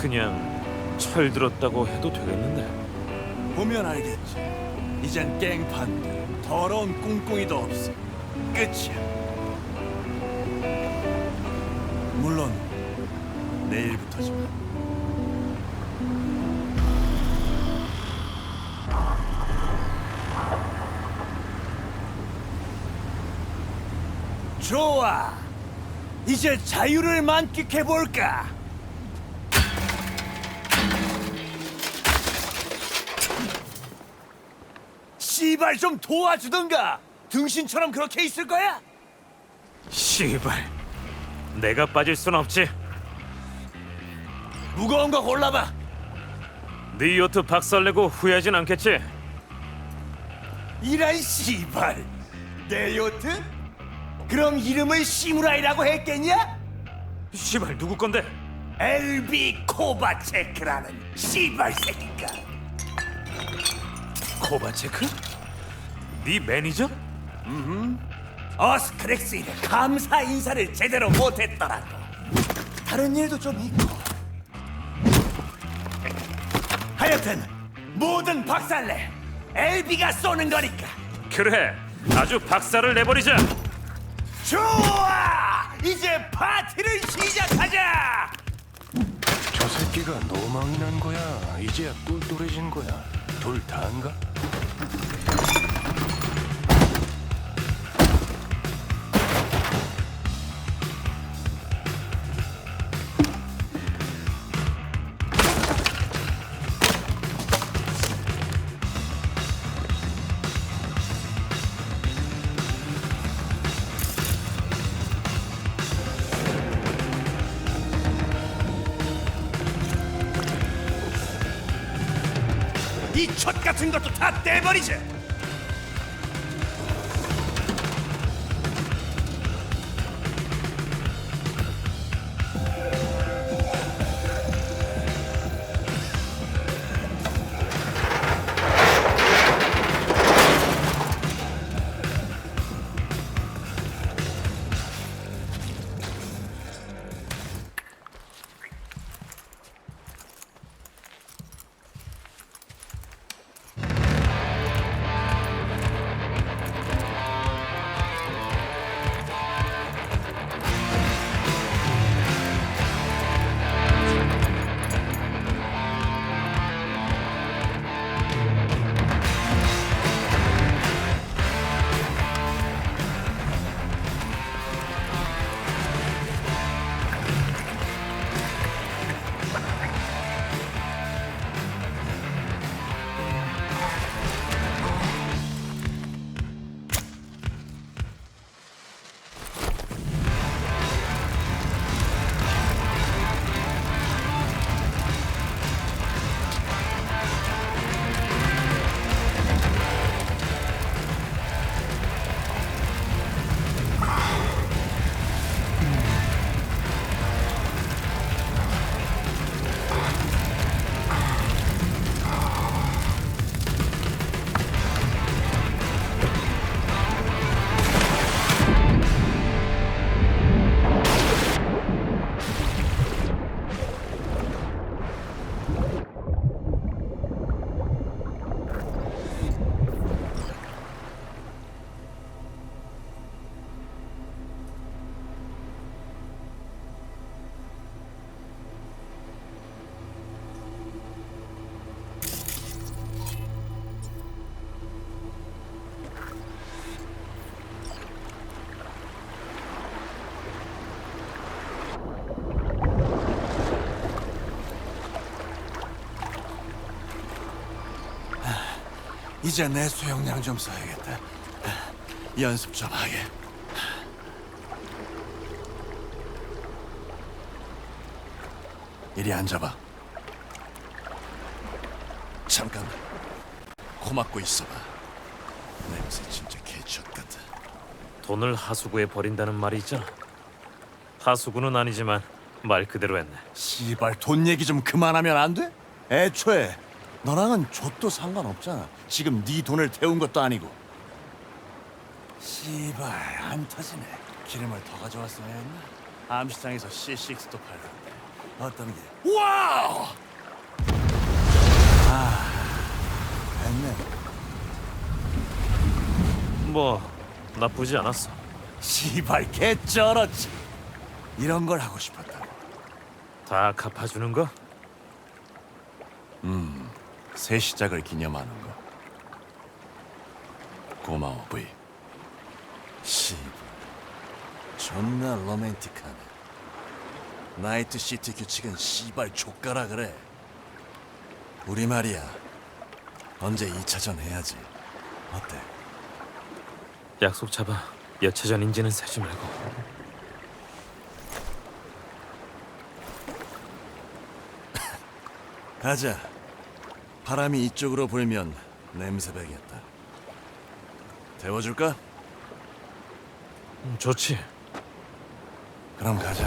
그냥 철들었다고 해도 되겠는데. 보면 알겠지. 이젠 깽판도 더러운 꿍꿍이도 없어. 끝이야. 물론 내일부터지만. 좋아. 이제 자유를 만끽해 볼까? 씨발 좀 도와주던가. 등신처럼 그렇게 있을 거야? 씨발. 내가 빠질 순 없지. 무거운 거 골라봐. 네 요트 박살내고 후회하진 않겠지? 이란 씨발. 내 요트? 그럼 이름을 시무라이라고 했겠냐? 씨발 누구 건데? 엘비 코바체크라는 씨발 새끼가. 코바체크? 네 매니저? 어스크렉스 일에 감사 인사를 제대로 못했더라고. 다른 일도 좀 있고. 하여튼 모든 박살내 엘비가 쏘는 거니까. 그래. 아주 박살을 내버리자. 좋아! 이제 파티를 시작하자! 저 새끼가 노망이 난 거야. 이제야 꿀똘해진 거야. 둘 다인가? 이첫 같은 것도 다 떼버리자! 이제 내 수영량 좀 써야겠다. 연습 좀 하게. 이리 앉아봐. 잠깐. 코 막고 있어봐. 냄새 진짜 개척 같아. 돈을 하수구에 버린다는 말이 있잖아. 하수구는 아니지만 말 그대로 했네. 씨발 돈 얘기 좀 그만하면 안 돼? 애초에 너랑은 족도 상관없잖아. 지금 네 돈을 태운 것도 아니고. 씨발 안 터지네. 기름을 더 가져왔어야 했나? 암시장에서 C6도 팔던데. 어떤 게? 와우! 아, 됐네. 뭐 나쁘지 않았어. 시발 개쩔었지. 이런 걸 하고 싶었다. 다 갚아주는 거? 새 시작을 기념하는 거. 고마워, 부이. 씨, 존나 로맨틱하네. 나이트 시티 규칙은 씨발 족가라 그래. 우리 말이야. 언제 2차전 해야지. 어때? 약속 잡아. 여차전 인지는 세지 말고. 가자. 바람이 이쪽으로 불면 냄새 배겠다. 데워줄까? 음, 좋지. 그럼 가자.